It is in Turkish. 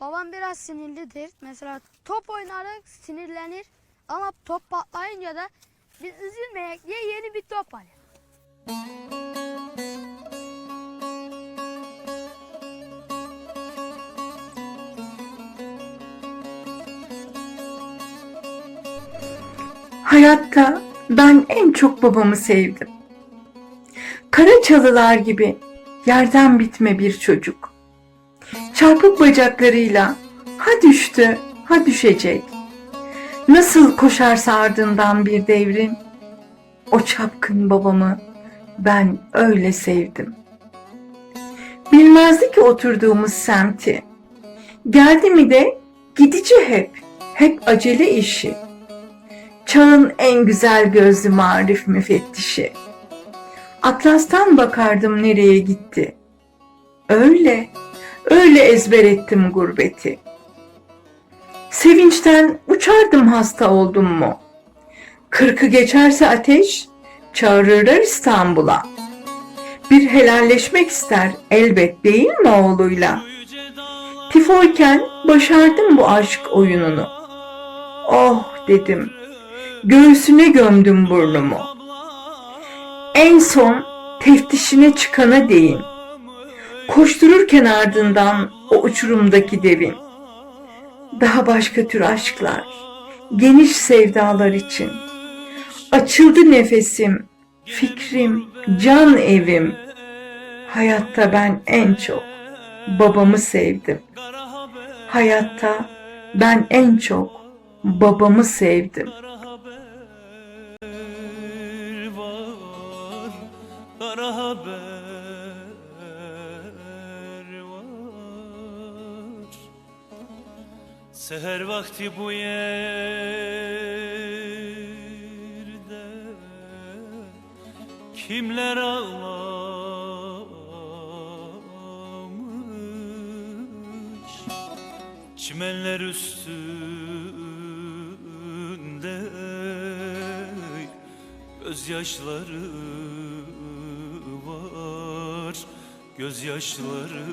Babam biraz sinirlidir. Mesela top oynarız sinirlenir. Ama top patlayınca da biz üzülmeyek diye yeni bir top alır. Hayatta ben en çok babamı sevdim. Kara çalılar gibi yerden bitme bir çocuk. Çarpık bacaklarıyla ha düştü ha düşecek. Nasıl koşarsa ardından bir devrim. O çapkın babamı ben öyle sevdim. Bilmezdi ki oturduğumuz semti. Geldi mi de gidici hep, hep acele işi. Çağın en güzel gözlü marif müfettişi. Atlas'tan bakardım nereye gitti. Öyle, öyle ezber ettim gurbeti. Sevinçten uçardım hasta oldum mu? Kırkı geçerse ateş, çağırırlar İstanbul'a. Bir helalleşmek ister elbet değil mi oğluyla? Tifoyken başardım bu aşk oyununu. Oh dedim, göğsüne gömdüm burnumu. En son teftişine çıkana değin. Koştururken ardından o uçurumdaki devin. Daha başka tür aşklar, geniş sevdalar için. Açıldı nefesim, fikrim, can evim. Hayatta ben en çok babamı sevdim. Hayatta ben en çok babamı sevdim. Kara haber Seher vakti bu yerde. Kimler ağlamış? Çimenler üstünde. Gözyaşları var. Gözyaşları